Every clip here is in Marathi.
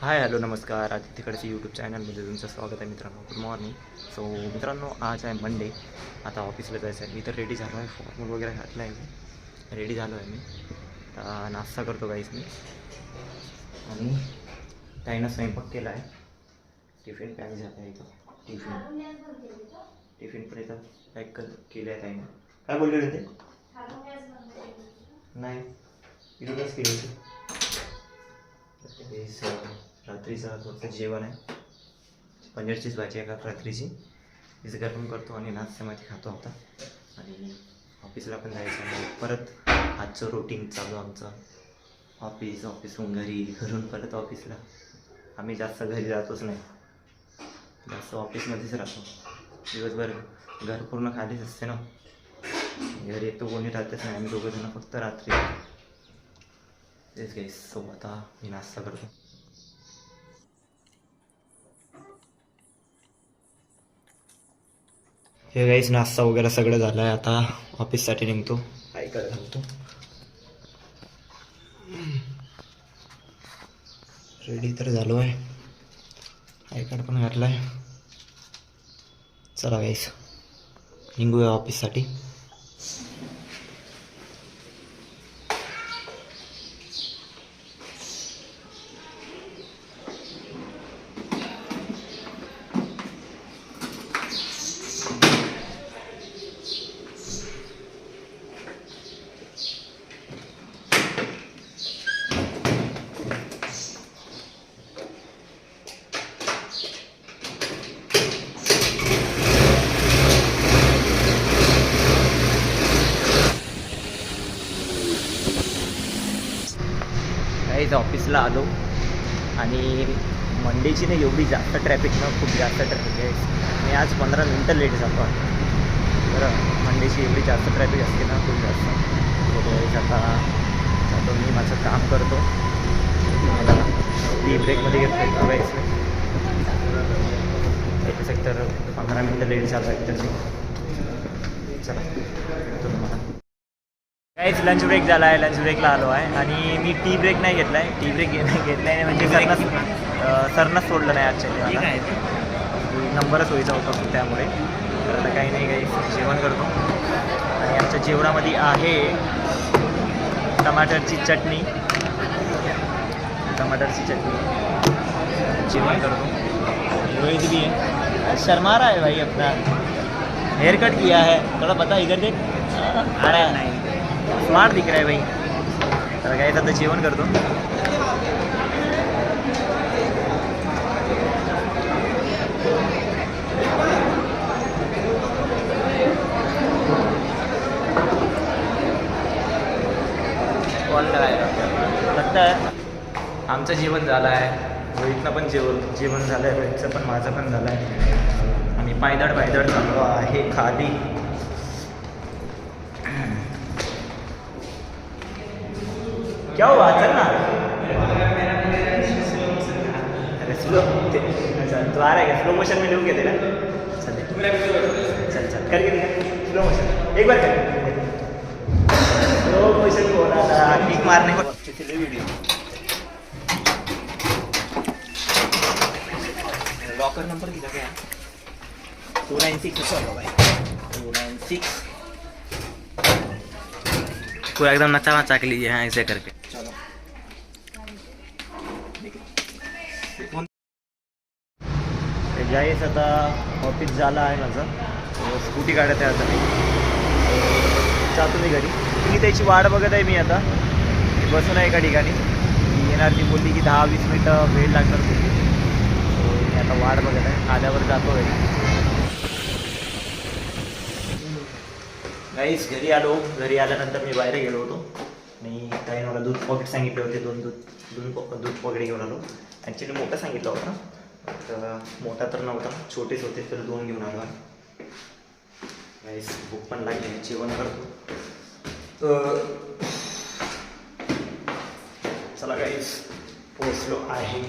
हाय हॅलो नमस्कार. आधी तिकडचे यूट्यूब चॅनलमध्ये तुमचं स्वागत आहे मित्रांनो. गुड मॉर्निंग सो मित्रांनो आज आहे मंडे आता ऑफिसला जायचं आहे. मी तर रेडी झालो आहे. फॉर्मल वगैरे घातला आहे. मी रेडी झालो आहे मी. आता नाश्ता करतो काहीच मी. आणि ताईनं स्वयंपाक केला आहे. टिफिन पॅक झाला आहे इथं. टिफिन टिफिन पण इथं पॅक कर केलं आहे ताईनं. काय बोलले होते नाही. इथूनच केली होती. रात्रीचं फक्त जेवण आहे. पनीरचीच भाजी आहे का? रात्रीची. तिचं गरम करतो आणि नाश्त्यामध्ये खातो आता. आणि ऑफिसला पण जायचं आहे. परत आजचं रुटीन चालू आमचं. ऑफिस ऑफिसहून घरी घरून परत ऑफिसला आम्ही जास्त घरी जातोच नाही. जास्त ऑफिसमध्येच राहतो. दिवसभर घर पूर्ण खालीच असते ना. घरी येतो कोणी राहतच नाही. आम्ही दोघंजणं फक्त रात्री. तेच काही सो आता मी नाश्ता करतो. हे गाईच नाश्ता वगैरे सगळं झालं आहे आता ऑफिससाठी निघतो. काय करत घालतो रेडी तर झालो आहे आय कार्ड पण घातलं आहे चला गाईस निघूया ऑफिससाठी काहीच ऑफिसला आलो. आणि मंडेची ना एवढी जास्त ट्रॅफिक ना खूप जास्त ट्रॅफिक आहे. मी आज पंधरा मिनटं लेट झालो आहे बरं मंडेची एवढी जास्त ट्रॅफिक असते ना खूप जास्त. तर जातो मी माझं काम करतो. मला टी ब्रेकमध्ये घेतो करायचं एक तर पंधरा मिनटं लेट झालं आहे तर चला तुम्हाला. काहीच लंच ब्रेक झाला आहे लंच ब्रेकला आलो आहे. आणि मी टी ब्रेक नाही घेतला आहे टी ब्रेक घेतला आहे म्हणजे सरनच सरनच सोडलं नाही मला नंबरच व्हायचा होता त्यामुळे. तर आता काही नाही काही जेवण करतो. आणि आमच्या जेवणामध्ये आहे टमाटरची चटणी. टमाटरची चटणी. जेवण करतो. रोहित भी है शर्मा रहा है भाई अपना. हेयर कट किया है. थोड़ा पता इधर देख. आ रहा है स्मार्ट दिख रहा है भाई। तर काय आता जेवण करतो। लगता आमचं जेवण झालं आहे. रोहितनं पण जेवण जेवण झालं आहे रोहितचं पण माझं पण झालं आहे आणि पायदळ पायदळ चाललो आहे खाली. क्या हुआ चल ना? अरे स्लो अच्छा तू आ रहा है स्लो मोशन में लोग कहते ना चल चल चल, करके दिखा। स्लो मोशन एक बार कर। स्लो मोशन को रहा था किक मारने को। वीडियो लॉकर नंबर कितना क्या? Two nine six two nine six पूरा एकदम नचा नचा के लिए हाँ ऐसे करके। गाईस आता ऑफिस झालं आहे माझं. स्कूटी काढत आहे आता मी. जातो मी घरी. तुम्ही त्याची वाट बघत आहे मी आता. मी बसून आहे एका ठिकाणी. मी येणार ती बोलली की दहा वीस मिनटं वेळ लागणार बोलली. मी आता वाट बघत आहे. आल्यावर जातो घरी. गाईस घरी आलो. घरी आल्यानंतर मी बाहेर गेलो होतो. आणि काही मला दूध पॉकेट सांगितले होते. दोन दूध दोन दूध पॉकेट घेऊन आलो. ॲक्च्युली मोठं सांगितलं होतं. तर मोठा तर नव्हता छोटेच होते तर दोन घेऊन आलो आहे गाईस भूक पण लागली जेवण करतो. तर चला गाईस पोचलो आहे.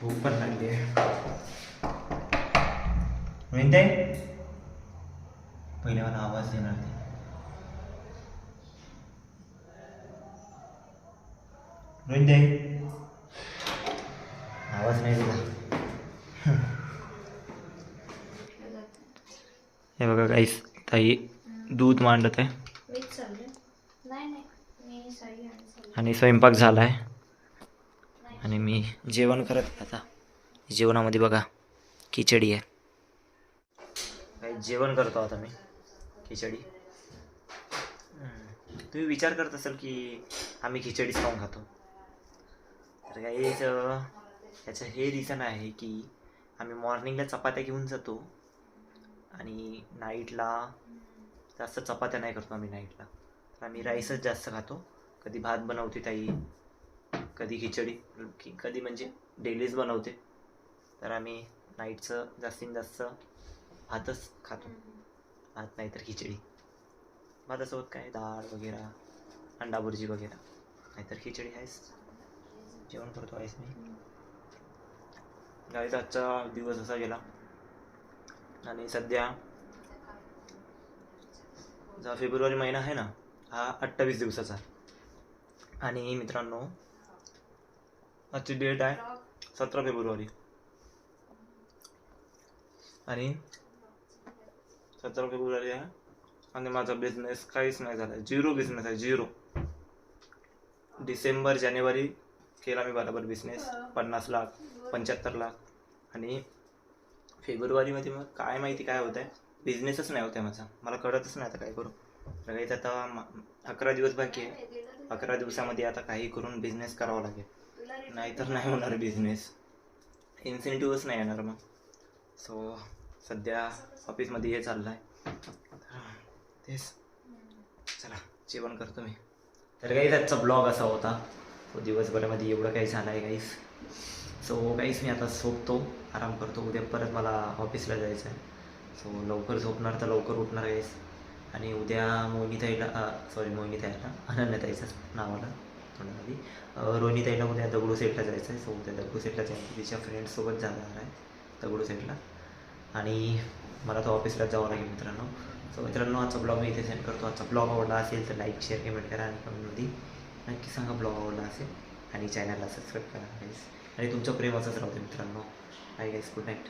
भूक पण लागली आहे. म्हणते पहिले मला आवाज देणार ते रोहित दे नाही दिला. हे बघा काहीच ताई दूध मांडत आहे. आणि स्वयंपाक झाला आहे आणि मी जेवण करत आहे आता. जेवणामध्ये बघा खिचडी आहे. काही जेवण करतो आता मी? खिचडी. तुम्ही विचार करत असाल की आम्ही खिचडीच खाऊन खातो. तर काहीच त्याचं हे रिझन आहे की आम्ही मॉर्निंगला चपात्या घेऊन जातो आणि नाईटला जास्त चपात्या नाही करतो आम्ही नाईटला तर आम्ही राईसच जास्त खातो. कधी भात बनवते ताई कधी खिचडी की कधी म्हणजे डेलीच बनवते. तर आम्ही नाईटचं जास्तीत जास्त भातच खातो. भात नाही तर खिचडी. भातासोबत काय? डाळ वगैरे अंडा बुर्जी वगैरे. नाहीतर खिचडी आहेस जेवण करतो आहेस मी. गाईच आजचा दिवस असा गेला. आणि सध्या जा फेब्रुवारी महिना आहे ना हा अठ्ठावीस दिवसाचा. आणि मित्रांनो आजची डेट आहे सतरा फेब्रुवारी. आणि सतरा फेब्रुवारी आहे आणि माझा बिझनेस काहीच नाही झाला झिरो बिझनेस आहे झिरो डिसेंबर जानेवारी केला मी बरोबर बिझनेस पन्नास लाख. पंच्याहत्तर लाख. आणि फेब्रुवारीमध्ये मग काय माहिती काय होत आहे बिझनेसच नाही होत आहे माझा. मला कळतच नाही आता काय करू. तर आता अकरा दिवस बाकी आहे. अकरा दिवसामध्ये आता काही करून बिझनेस करावा लागेल. नाहीतर नाही होणार बिझनेस इन्सेंटिव्हच नाही येणार मग. सो सध्या ऑफिसमध्ये हे चाललं आहे तेच. चला जेवण करतो मी. तर काही त्याचा ब्लॉग असा होता. तो दिवसभरामध्ये एवढं काही झालं आहे काहीच सो काहीच मी आता झोपतो. आराम करतो. उद्या परत मला ऑफिसला जायचं आहे सो लवकर झोपणार तर लवकर उठणार आहेस. आणि उद्या मोहिनीताईला सॉरी मोहिनीताईला अनन्यताईचं नावाला आलं तोंडामध्ये अं, उद्या दगडू सेटला जायचं आहे सो उद्या दगडू सेटला जायचं तिच्या फ्रेंड्ससोबत जाणार आहे दगडू सेटला. आणि मला तो ऑफिसला जावं लागेल मित्रांनो. सो मित्रांनो आजचा ब्लॉग मी इथे सेंड करतो. आजचा ब्लॉग आवडला असेल तर लाईक शेअर कमेंट करा आणि कमेंटमध्ये नक्की सांगा ब्लॉग आवडला असेल. आणि चॅनलला सबस्क्राईब करा guys. आणि तुमचं प्रेम असंच राहते मित्रांनो. I guys good night